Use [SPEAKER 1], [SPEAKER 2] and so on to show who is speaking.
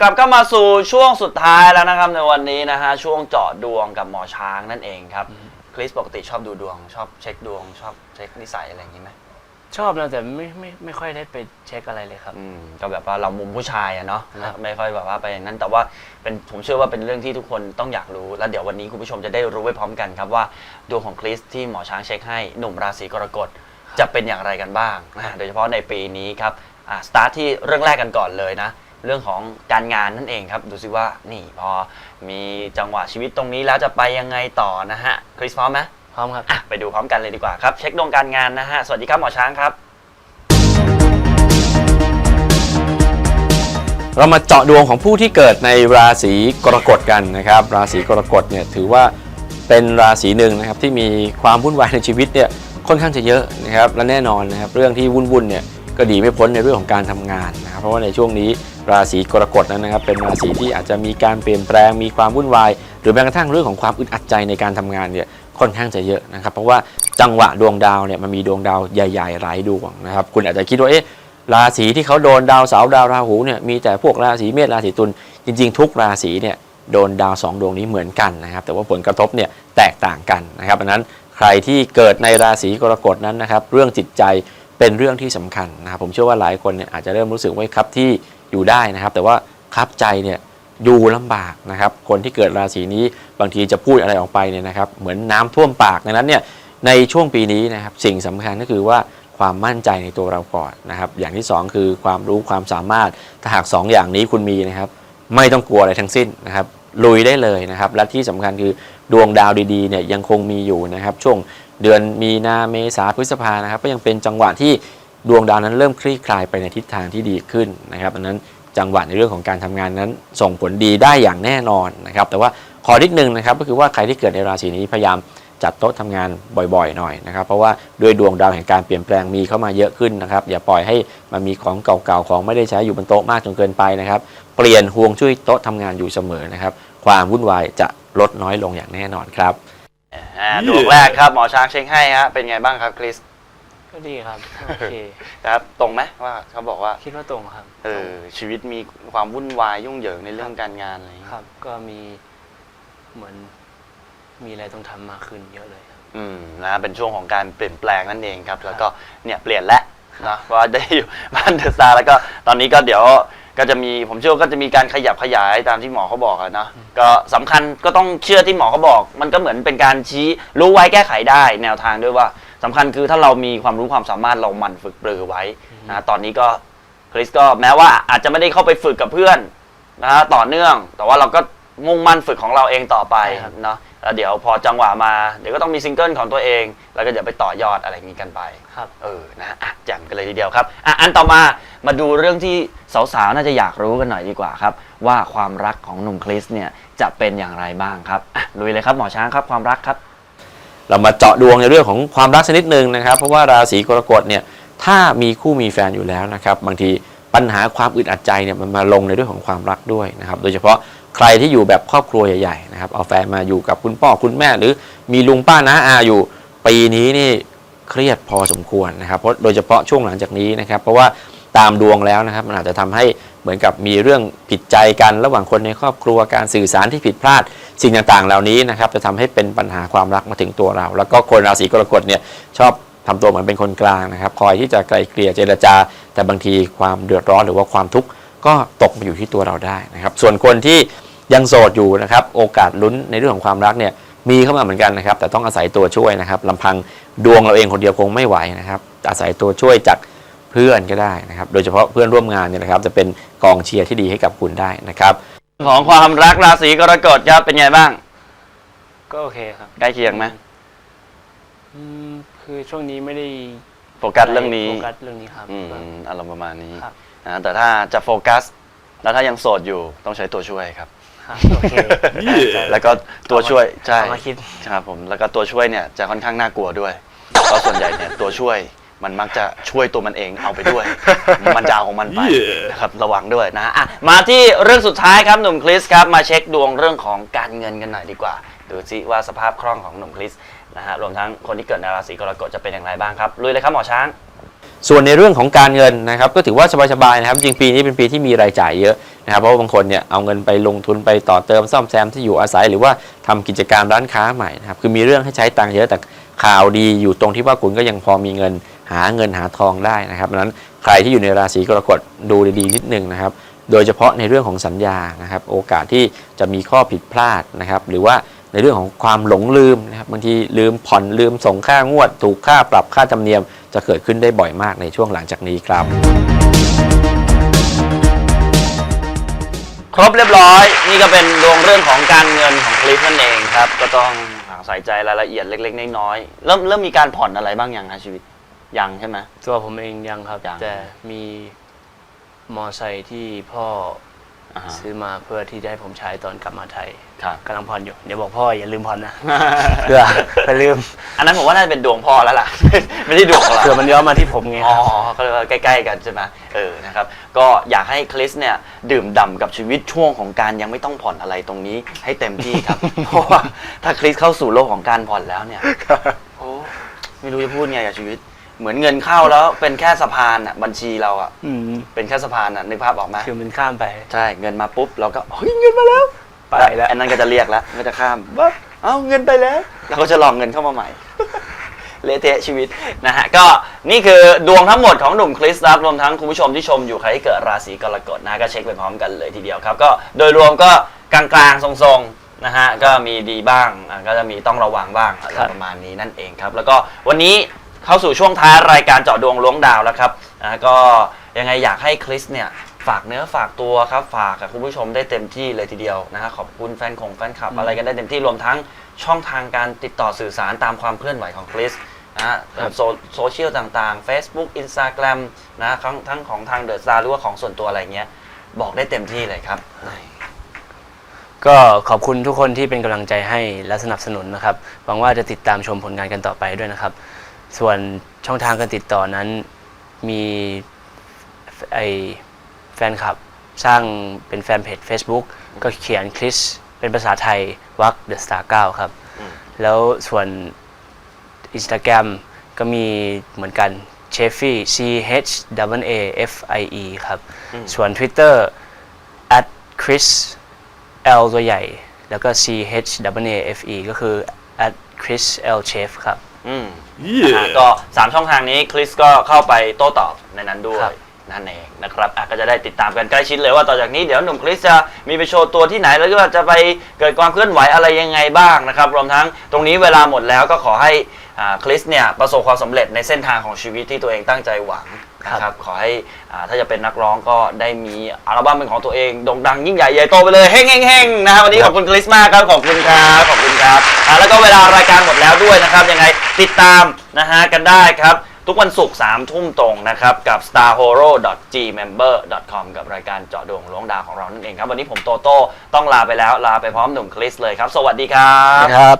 [SPEAKER 1] กลับเข้ามาสู่ช่วงสุดท้ายแล้วนะครับในวันนี้นะฮะช่วงเจาะดวงกับหมอช้างนั่นเองครับคริสปกติชอบดูดวง ชอบเช็คดวง ชอบเช็คนิสัยอะไรอย่างนี้ไหม
[SPEAKER 2] ชอบนะแต่ไม่ไม่ไม่ค่อยได้ไปเช็คอะไรเลยครับ
[SPEAKER 1] อืมก็แบบว่าเรามุมผู้ชายอะเนาะ
[SPEAKER 2] ครับ
[SPEAKER 1] ไม่ค่อยแบบว่าไปอย่างนั้นแต่ว่าเป็นผมเชื่อว่าเป็นเรื่องที่ทุกคนต้องอยากรู้ แล้วเดี๋ยววันนี้คุณผู้ชมจะได้รู้ไปพร้อมกันครับว่าดวงของคริสที่หมอช้างเช็คให้หนุ่มราศีกรกฎจะเป็นอย่างไรกันบ้างนะโดยเฉพาะในปีนี้ครับอ่าสตาร์ทที่เรื่องแรกกันก่อนเลยนะ เรื่องของการงานนั่นเองครับ ดูซิว่านี่พอมีจังหวะชีวิตตรงนี้แล้วจะไปยังไงต่อนะฮะคริสพร้อมไหม
[SPEAKER 2] พร้อมครับ
[SPEAKER 1] อะไปดูพร้อมกันเลยดีกว่าครับ เช็คดวงการงานนะฮะ สวัสดีครับหมอช้างครับ
[SPEAKER 3] เรามาเจาะดวงของผู้ที่เกิดในราศีกรกฎกันนะครับ ราศีกรกฎเนี่ยถือว่าเป็นราศีหนึ่งนะครับที่มีความวุ่นวายในชีวิตเนี่ยค่อนข้างจะเยอะนะครับและแน่นอนนะครับเรื่องที่วุ่นๆเนี่ยก็ดีไม่พ้นในเรื่องของการทำงานนะครับเพราะว่าในช่วงนี้ ราศีกรกฎนั้นนะครับ เป็นราศีที่อาจจะมีการเปลี่ยนแปลงมีความวุ่นวาย หรือแม้กระทั่งเรื่องของความอึดอัดใจในการทำงานเนี่ยค่อนข้างจะเยอะนะครับ เพราะว่าจังหวะดวงดาวเนี่ยมันมีดวงดาวใหญ่ๆหลายดวงนะครับ คุณอาจจะคิดว่าเอ๊ะราศีที่เขาโดนดาวเสาร์ดาวราหูเนี่ยมีแต่พวกราศีเมษราศีตุลจริง ๆ ทุกราศีเนี่ยโดนดาวสองดวงนี้เหมือนกันนะครับ แต่ว่าผลกระทบเนี่ยแตกต่างกันนะครับดังนั้นใครที่เกิดในราศีกรกฎนั้นนะครับ เรื่องจิตใจเป็นเรื่องที่สำคัญนะครับผมเชื่อว่าหลายคนเนี่ยอาจจะเริ่มรู้สึกว่าครับที่ อยู่ได้นะครับ แต่ว่าครับใจเนี่ยอยู่ลำบากนะครับ คนที่เกิดราศีนี้บางทีจะพูดอะไรออกไปเนี่ยนะครับ เหมือนน้ำท่วมปากดังนั้นเนี่ยในช่วงปีนี้นะครับสิ่งสำคัญก็คือว่าความมั่นใจในตัวเราก่อนนะครับ อย่างที่ 2 คือความรู้ความสามารถถ้าหาก 2 อย่างนี้คุณมีนะครับ ไม่ต้องกลัวอะไรทั้งสิ้นนะครับลุยได้เลยนะครับ และที่สำคัญคือดวงดาวดีๆเนี่ยยังคงมีอยู่นะครับ ช่วงเดือนมีนาเมษาพฤษภานะครับ ก็ยังเป็นจังหวะที่ ดวงดาวนั้นเริ่มคลี่คลายไปในทิศทางที่ดีขึ้นนะครับดังนั้นจังหวะในเรื่องของการทำงานนั้นส่งผลดีได้อย่างแน่นอนนะครับ แต่ว่าขอนิดนึงนะครับก็คือว่าใครที่เกิดในราศีนี้พยายามจัดโต๊ะทำงานบ่อยๆ หน่อยนะครับ เพราะว่าด้วยดวงดาวแห่งการเปลี่ยนแปลงมีเข้ามาเยอะขึ้นนะครับ อย่าปล่อยให้มันมีของเก่าๆของไม่ได้ใช้อยู่บนโต๊ะมากจนเกินไปนะครับ เปลี่ยนห่วงจุ้ยโต๊ะทำงานอยู่เสมอนะครับ ความวุ่นวายจะลดน้อยลงอย่างแน่นอนครับ
[SPEAKER 1] ดวงแรกครับหมอช้างเช็คให้ฮะเป็นไงบ้างครับคริส
[SPEAKER 2] ก็ดีครับโอเค
[SPEAKER 1] ครับตรงไหมว่าเขาบอกว่า
[SPEAKER 2] คิดว่าตรงครับ
[SPEAKER 1] เออชีวิตมีความวุ่นวายยุ่งเหยิงในเรื่องการงานอะไรอย่างเงี้ย
[SPEAKER 2] ครับ ก็มีเหมือนมีอะไรต้องทำมากขึ้นเยอะเลยครับ
[SPEAKER 1] อืมนะเป็นช่วงของการเปลี่ยนแปลงนั่นเองครับ แล้วก็เนี่ยเปลี่ยนแล้วนะว่าได้อยู่บ้านเดอะสตาร์แล้วก็ตอนนี้ก็เดี๋ยวก็จะมีผมเชื่อว่าก็จะมีการขยับขยายตามที่หมอเขาบอกอะนะก็สำคัญก็ต้องเชื่อที่หมอเขาบอก มันก็เหมือนเป็นการชี้รู้ไว้แก้ไขได้ แนวทางด้วยว่า สำคัญคือถ้าเรามีความรู้ความสามารถเราหมั่นฝึกปรือไว้นะตอนนี้ก็คริสก็แม้ว่าอาจจะไม่ได้เข้าไปฝึกกับเพื่อนนะฮะต่อเนื่อง แต่ว่าเราก็มุ่งมั่นฝึกของเราเองต่อไป
[SPEAKER 2] ใช่ครับ
[SPEAKER 1] เนาะแล้วเดี๋ยวพอจังหวะมาเดี๋ยวก็ต้องมีซิงเกิลของตัวเอง แล้วก็เดี๋ยวไปต่อยอดอะไรอย่างนี้กันไป
[SPEAKER 2] ครับ
[SPEAKER 1] เออนะอะแจ่มกันเลยทีเดียวครับอะอันต่อมามาดูเรื่องที่สาวๆน่าจะอยากรู้กันหน่อยดีกว่าครับ ว่าความรักของหนุ่มคริสเนี่ยจะเป็นอย่างไรบ้างครับอะลุยเลยครับหมอช้างครับความรักครับ
[SPEAKER 3] เรามาเจาะดวงในเรื่องของความรักสักนิดหนึ่งนะครับ เพราะว่าราศีกรกฎเนี่ยถ้ามีคู่มีแฟนอยู่แล้วนะครับ บางทีปัญหาความอึดอัดใจเนี่ยมันมาลงในเรื่องของความรักด้วยนะครับ โดยเฉพาะใครที่อยู่แบบครอบครัวใหญ่ๆนะครับเอาแฟนมาอยู่กับคุณพ่อคุณแม่ หรือมีลุงป้าน้าอาอยู่ปีนี้นี่เครียดพอสมควรนะครับเพราะโดยเฉพาะช่วงหลังจากนี้นะครับ เพราะว่าตามดวงแล้วนะครับมันอาจจะทำให้ เหมือนกับมีเรื่องผิดใจกันระหว่างคนในครอบครัวการสื่อสารที่ผิดพลาดสิ่งต่างๆ เหล่านี้นะครับจะทำให้เป็นปัญหาความรักมาถึงตัวเรา แล้วก็คนราศีกรกฎเนี่ยชอบทำตัวเหมือนเป็นคนกลางนะครับคอยที่จะไกลเกลี่ยเจรจา แต่บางทีความเดือดร้อนหรือว่าความทุกข์ก็ตกมาอยู่ที่ตัวเราได้นะครับ ส่วนคนที่ยังโสดอยู่นะครับโอกาสลุ้นในเรื่องของความรักเนี่ยมีเข้ามาเหมือนกันนะครับ แต่ต้องอาศัยตัวช่วยนะครับลำพังดวงเราเองคนเดียวคงไม่ไหวนะครับ อาศัยตัวช่วยจาก เพื่อนก็ได้นะครับ โดยเฉพาะเพื่อนร่วมงานเนี่ยนะครับ จะเป็นกองเชียร์ที่ดีให้กับคุณได้นะครับ
[SPEAKER 1] ของความรักราศีกรกฎครับเป็นไงบ้าง
[SPEAKER 2] ก็โอเคครับ
[SPEAKER 1] ใกล้เคียงไหม
[SPEAKER 2] อืมคือช่วงนี้ไม่ได้
[SPEAKER 1] โฟกัสเรื่องนี้
[SPEAKER 2] โฟกัสเรื่องนี้ครับ
[SPEAKER 1] อืม
[SPEAKER 2] ก็
[SPEAKER 1] อารมณ์ประมาณนี้
[SPEAKER 2] ครับ
[SPEAKER 1] นะแต่ถ้าจะโฟกัส แล้วถ้ายังโสดอยู่ต้องใช้ตัวช่วยครับ
[SPEAKER 2] ครับโอเค
[SPEAKER 1] แล้วก็ตัวช่วยใช่
[SPEAKER 2] เอามาคิด
[SPEAKER 1] ครับผมแล้วก็ตัวช่วยเนี่ยจะค่อนข้างน่ากลัวด้วยเพราะส่วนใหญ่เนี่ยตัวช่วย มันมักจะช่วยตัวมันเองเอาไปด้วย มันจะเอาของมันไปนะครับระวังด้วยนะอะมาที่เรื่องสุดท้ายครับหนุ่มคริสครับมาเช็คดวงเรื่องของการเงินกันหน่อยดีกว่า ดูซิว่าสภาพคล่องของหนุ่มคริสนะฮะรวมทั้งคนที่เกิดในราศีกรกฎจะเป็นอย่างไรบ้างครับลุยเลยครับหมอช้าง
[SPEAKER 3] ส่วนในเรื่องของการเงินนะครับก็ถือว่าสบายๆนะครับจริงปีนี้เป็นปีที่มีรายจ่ายเยอะนะครับเพราะว่าบางคนเนี่ยเอาเงินไปลงทุนไปต่อเติมซ่อมแซมที่อยู่อาศัย หรือว่าทำกิจการร้านค้าใหม่นะครับคือมีเรื่องให้ใช้ตังค์เยอะแต่ข่าวดีอยู่ตรงที่ว่าคุณก็ยังพอมีเงิน หาเงินหาทองได้นะครับดังนั้นใครที่อยู่ในราศีกรกฎดูดีๆนิดนึงนะครับ โดยเฉพาะในเรื่องของสัญญานะครับ โอกาสที่จะมีข้อผิดพลาดนะครับ หรือว่าในเรื่องของความหลงลืมนะครับบางทีลืมผ่อนลืมส่งค่างวด ถูกค่าปรับค่าธรรมเนียม จะเกิดขึ้นได้บ่อยมากในช่วงหลังจากนี้ครับ
[SPEAKER 1] ครบเรียบร้อย นี่ก็เป็นดวงเรื่องของการเงินของคลิปนั่นเองครับ ก็ต้องใส่ใจรายละเอียดเล็ก ๆ น้อยๆเริ่มเริ่มมีการผ่อนอะไรบ้างยังฮะชีวิต ยังใช่ไหม
[SPEAKER 2] ตัวผมเองยังครับ
[SPEAKER 1] ยัง
[SPEAKER 2] แต่มีมอไซค์ที่พ่อ
[SPEAKER 1] อ่าฮะ
[SPEAKER 2] ซื้อมาเพื่อที่จะให้ผมใช้ตอนกลับมาไทย
[SPEAKER 1] ครับ
[SPEAKER 2] กำลังผ่อนอยู่ เดี๋ยวบอกพ่ออย่าลืมผ่อนนะ เพื่อไปลืม
[SPEAKER 1] อันนั้นผมว่าน่าจะเป็นดวงพ่อแล้วล่ะ ไม่ใช่ดวงของเรา
[SPEAKER 2] เผื่อมันย้อนมาที่ผมไง
[SPEAKER 1] อ๋อก็เลยว่าใกล้ ๆ กันใช่ไหมเออนะครับ ก็อยากให้คริสเนี่ยดื่มด่ำกับชีวิตช่วงของการยังไม่ต้องผ่อนอะไรตรงนี้ให้เต็มที่ครับ เพราะว่าถ้าคริสเข้าสู่โลกของการผ่อนแล้วเนี่ย โอ้ไม่รู้จะพูดไงกับชีวิต เหมือนเงินเข้าแล้วเป็นแค่สะพานอะบัญชีเราอะ
[SPEAKER 2] อืม
[SPEAKER 1] เป็นแค่สะพานอะนึกภาพออกไหม
[SPEAKER 2] คือมันข้ามไป
[SPEAKER 1] ใช่เงินมาปุ๊บเราก็เฮ้ยเงินมาแล้ว
[SPEAKER 2] ไปแล้ว
[SPEAKER 1] อันนั้นก็จะเรียกแล้วก็จะข้ามว่าเอ้าเงินไปแล้วเราก็จะลองเงินเข้ามาใหม่เละเทะชีวิตนะฮะก็นี่คือดวงทั้งหมดของหนุ่มคริสครับรวมทั้งคุณผู้ชมที่ชมอยู่ใครที่เกิดราศีกรกฎนะก็เช็คไปพร้อมกันเลยทีเดียวครับ ก็โดยรวมก็กลางๆทรงๆนะฮะก็มีดีบ้างอะก็จะมีต้องระวังบ้างอะไรประมาณนี้นั่นเองครับ แล้วก็วันนี้ เข้าสู่ช่วงท้ายรายการเจาะดวงล้วงดาวแล้วครับนะก็ยังไงอยากให้คริสเนี่ยฝากเนื้อฝากตัวครับฝากกับคุณผู้ชมได้เต็มที่เลยทีเดียวนะฮะขอบคุณแฟนของแฟนคลับอะไรกันได้เต็มที่รวมทั้งช่องทางการติดต่อสื่อสารตามความเคลื่อนไหวของคริสนะฮะโซโซเชียลต่างๆ Facebook Instagram นะทั้งทั้งของทางเดอะซาหรือว่าของส่วนตัวอะไรเงี้ยบอกได้เต็มที่เลยครับ
[SPEAKER 2] ก็ขอบคุณทุกคนที่เป็นกำลังใจให้และสนับสนุนนะครับหวังว่าจะติดตามชมผลงานกันต่อไปด้วยนะครับ ส่วนช่องทางการติดต่อนั้นมีไอแฟนคลับสร้างเป็นแฟนเพจ Facebook ก็เขียนคริสเป็นภาษาไทยวักเดอะสตาร์เก้าครับ
[SPEAKER 1] อืม
[SPEAKER 2] แล้วส่วน Instagram ก็มีเหมือนกัน c h e f i C H W A F I E ครับ ส่วน Twitter at Chris L ตัวใหญ่ แล้วก็ C H W A F E ก็คือ at Chris L Chef ครับ
[SPEAKER 1] อืม นะฮะก็สามช่องทางนี้คริสก็เข้าไปโต้ตอบในนั้นด้ว
[SPEAKER 2] ครั
[SPEAKER 1] ย
[SPEAKER 2] บ
[SPEAKER 1] นั่นเองนะครับอะก็จะได้ติดตามกันใกล้ชิดเลยว่าต่อจากนี้เดี๋ยวหนุ่มคริสจะมีไปโชว์ตัวที่ไหนแล้วก็จะไปเกิดความเคลื่อนไหวอะไรยังไงบ้างนะครับรวมทั้งตรงนี้เวลาหมดแล้วก็ขอให้อ่าคริสเนี่ยประสบความสำเร็จในเส้นทางของชีวิตที่ตัวเองตั้งใจหวังนะครับขอให้อ่าถ้าจะเป็นนักร้องก็ได้มีอัลบั้มเป็นของตัวเองโด่งดังยิ่งใหญ่ใหญ่โตไปเลยเฮ้งเฮ้งเฮ้งนะครับวันนี้ขอบคุณคริสมากครับขอบคุณครับขอบคุณครับอ่าแล้วก็เวลารายการหมดแล้วด้วยนะครับยังไง ติดตามนะฮะกันได้ครับ ทุกวันศุกร์สามทุ่มตรงนะครับ กับ starhoro.gmember.com กับรายการเจาะดวงล้วงดาวของเรานั่นเองครับ วันนี้ผมโตโต้ต้องลาไปแล้วลาไปพร้อมหนุ่มคริสเลยครับ สวัสดีครับ
[SPEAKER 2] ครับ